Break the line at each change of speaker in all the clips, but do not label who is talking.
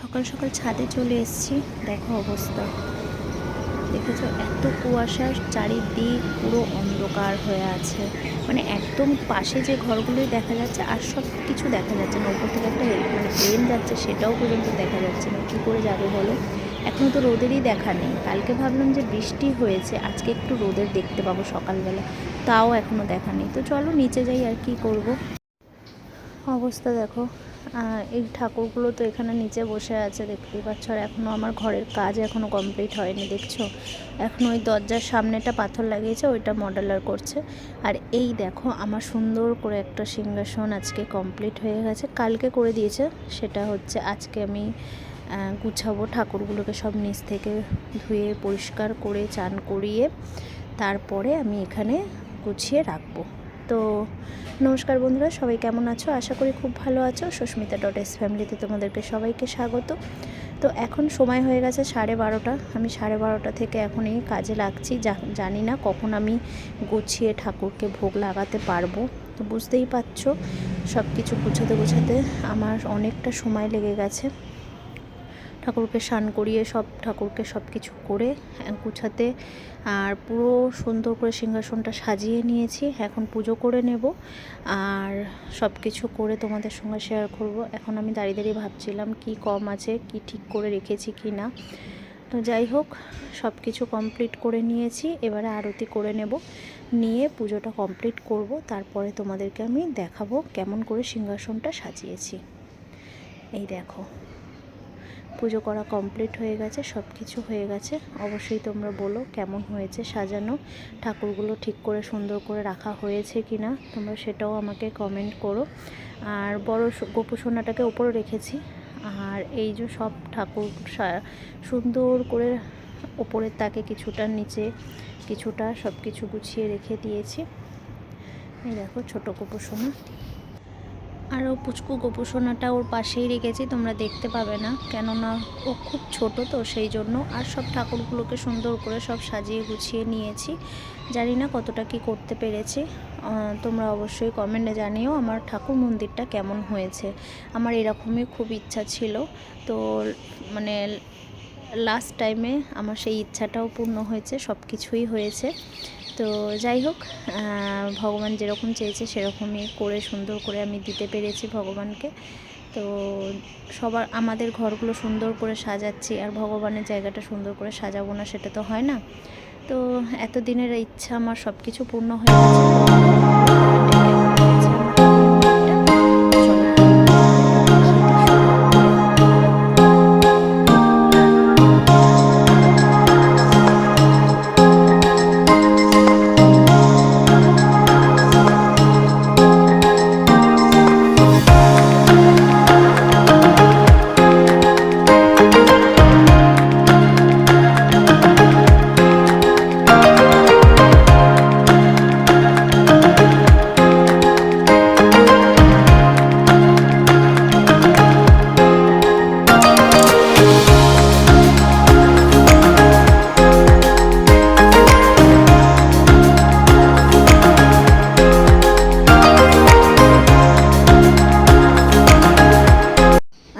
সকাল সকাল ছাদে চলে এসেছি। দেখো অবস্থা। দেখেছ? এত কুয়াশা চারিদিক পুরো অন্ধকার হয়ে আছে। মানে একদম পাশে যে ঘরগুলোই দেখা যাচ্ছে, আর সব কিছু দেখা যাচ্ছে না। উপর থেকে একটা মানে ট্রেন যাচ্ছে, সেটাও পর্যন্ত দেখা যাচ্ছে না। কী করে যাবে বলো? এখনও তো রোদেরই দেখা নেই। কালকে ভাবলাম যে বৃষ্টি হয়েছে, আজকে একটু রোদের দেখতে পাবো সকালবেলা। তাও এখনও দেখা নেই। তো চলো নিচে যাই আর কি করব। অবস্থা দেখো। এই ঠাকুরগুলো তো এখানে নিচে বসে আছে, দেখতেই পাচ্ছ। আর এখনও আমার ঘরের কাজ এখনও কমপ্লিট হয়নি, দেখছ? এখন ওই দরজার সামনেটা পাথর লাগিয়েছে, ওইটা মডেলার করছে। আর এই দেখো, আমার সুন্দর করে একটা সিংহাসন আজকে কমপ্লিট হয়ে গেছে। কালকে করে দিয়েছে, সেটা হচ্ছে আজকে আমি গুছাবো ঠাকুরগুলোকে সব নিচ থেকে ধুয়ে পরিষ্কার করে, চান করিয়ে, তারপরে আমি এখানে গুছিয়ে রাখব। তো নমস্কার বন্ধুরা, সবাই কেমন আছো? আশা করি খুব ভালো আছো। সুস্মিতা ডট এস ফ্যামিলিতে তোমাদেরকে সবাইকে স্বাগত। তো এখন সময় হয়ে গেছে সাড়ে বারোটা। আমি সাড়ে বারোটা থেকে এখন এই কাজে লাগছি। জানি না কখন আমি গুছিয়ে ঠাকুরকে ভোগ লাগাতে পারব। তো বুঝতেই পারছ সব কিছু গুছাতে গুছাতে আমার অনেকটা সময় লেগে গেছে। ঠাকুরকে স্নান করিয়ে সব ঠাকুরকে সব কিছু করে আহ, গুছাতে আর পুরো সুন্দর করে সিংহাসনটা সাজিয়ে নিয়েছি। এখন পুজো করে নেব আর সব কিছু করে তোমাদের সঙ্গে শেয়ার করব। এখন আমি দাঁড়িয়ে দাঁড়িয়ে ভাবছিলাম কি কম আছে কি ঠিক করে রেখেছি কি না। তো যাই হোক সব কিছু কমপ্লিট করে নিয়েছি। এবারে আরতি করে নেব নিয়ে পুজোটা কমপ্লিট করব। তারপরে তোমাদেরকে আমি দেখাবো কেমন করে সিংহাসনটা সাজিয়েছি। এই দেখো। পুজো করা কমপ্লিট হয়ে গেছে সব কিছু হয়ে গেছে। অবশ্যই তোমরা বলো কেমন হয়েছে সাজানো, ঠাকুরগুলো ঠিক করে সুন্দর করে রাখা হয়েছে কি না তোমরা সেটাও আমাকে কমেন্ট করো। আর বড় স- গোপু সোনাটাকে ওপরে রেখেছি। আর এই যে সব ঠাকুর সুন্দর করে ওপরের তাকে কিছুটা নিচে, কিছুটা সব কিছু গুছিয়ে রেখে দিয়েছি। এই দেখো ছোটো গোপু সোনা। আর ও পুচকু গোপোষণাটা ওর পাশেই রেখেছি, তোমরা দেখতে পাবে না। কেননা ও খুব ছোট তো, সেই জন্য আর সব ঠাকুরগুলোকে সুন্দর করে সব সাজিয়ে গুছিয়ে নিয়েছি। জানি না কতটা কি করতে পেরেছি। তোমরা অবশ্যই কমেন্টে জানিও আমার ঠাকুর মন্দিরটা কেমন হয়েছে। আমার এরকমই খুব ইচ্ছা ছিল। তো মানে লাস্ট টাইমে আমার সেই ইচ্ছাটাও পূর্ণ হয়েছে সব কিছুই হয়েছে। তো যাই হোক ভগবান যেরকম চেয়েছে সেরকমই করে, সুন্দর করে আমি দিতে পেরেছি ভগবানকে। তো সবার, আমাদের ঘরগুলো সুন্দর করে সাজাচ্ছি আর ভগবানের জায়গাটা সুন্দর করে সাজাবো না সেটা তো হয় না। তো এতদিনের ইচ্ছা আমার সব কিছু পূর্ণ হয়ে গেছে।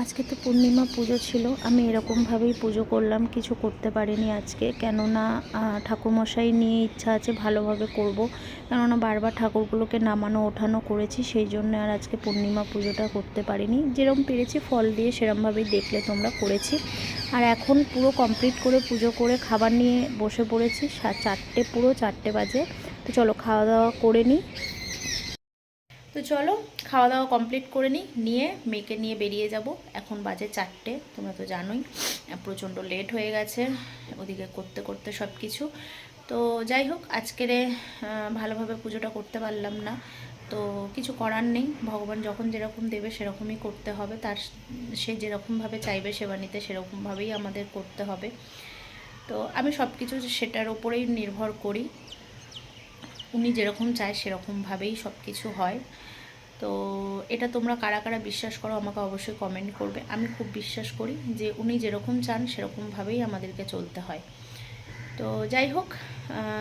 আজকে তো পূর্ণিমা পুজো ছিল, আমি এরকমভাবেই পুজো করলাম, কিছু করতে পারিনি আজকে। কেননা ঠাকুরমশাই নিয়ে ইচ্ছা আছে ভালোভাবে করব। কেননা, বারবার ঠাকুরগুলোকে নামানো, ওঠানো করেছি, সেই জন্য আর আজকে পূর্ণিমা পুজোটা করতে পারিনি। যেরকম পেরেছি, ফল দিয়ে সেরমভাবেই দেখলে তোমরা করেছি। আর এখন পুরো কমপ্লিট করে পুজো করে খাবার নিয়ে বসে পড়েছি চারটে, পুরো চারটে বাজে। তো চলো, খাওয়া দাওয়া করে নিই। তো চলো খাওয়া দাওয়া কমপ্লিট করে নিই, নিয়ে মেয়েকে নিয়ে বেরিয়ে যাব। এখন বাজে চারটে, তোমরা তো জানোই প্রচণ্ড লেট হয়ে গেছে, ওদিকে করতে করতে সব কিছু তো যাই হোক, আজকের ভালোভাবে পুজোটা করতে পারলাম না। তো কিছু করার নেই, ভগবান যখন যেরকম দেবে সেরকমই করতে হবে। তার, সে যেরকমভাবে চাইবে সেবা নিতে সেরকমভাবেই আমাদের করতে হবে। তো আমি সব কিছু সেটার ওপরেই নির্ভর করি। উনি যেরকম চায় সেরকমভাবেই সব কিছু হয়। তো এটা তোমরা কারা কারা বিশ্বাস করো আমাকে অবশ্যই কমেন্ট করবে। আমি খুব বিশ্বাস করি যে উনি যেরকম চান সেরকমভাবেই আমাদেরকে চলতে হয়। তো যাই হোক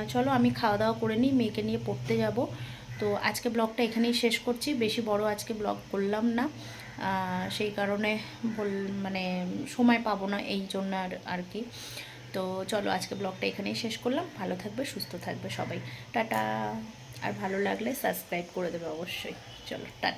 চলো আমি খাওয়া দাওয়া করে নিই, মেয়েকে নিয়ে পড়তে যাব। তো আজকে ব্লগটা এখানেই শেষ করছি। বেশি বড় আজকে ব্লগ করলাম না। সেই কারণে বল মানে সময় পাবো না এই জন্য আর আর কি। তো চলো আজকে ব্লগটা এখানেই শেষ করলাম। ভালো থাকবে, সুস্থ থাকবে সবাই। টাটা। আর ভালো লাগলে সাবস্ক্রাইব করে দেবে অবশ্যই। চলো, টাটা।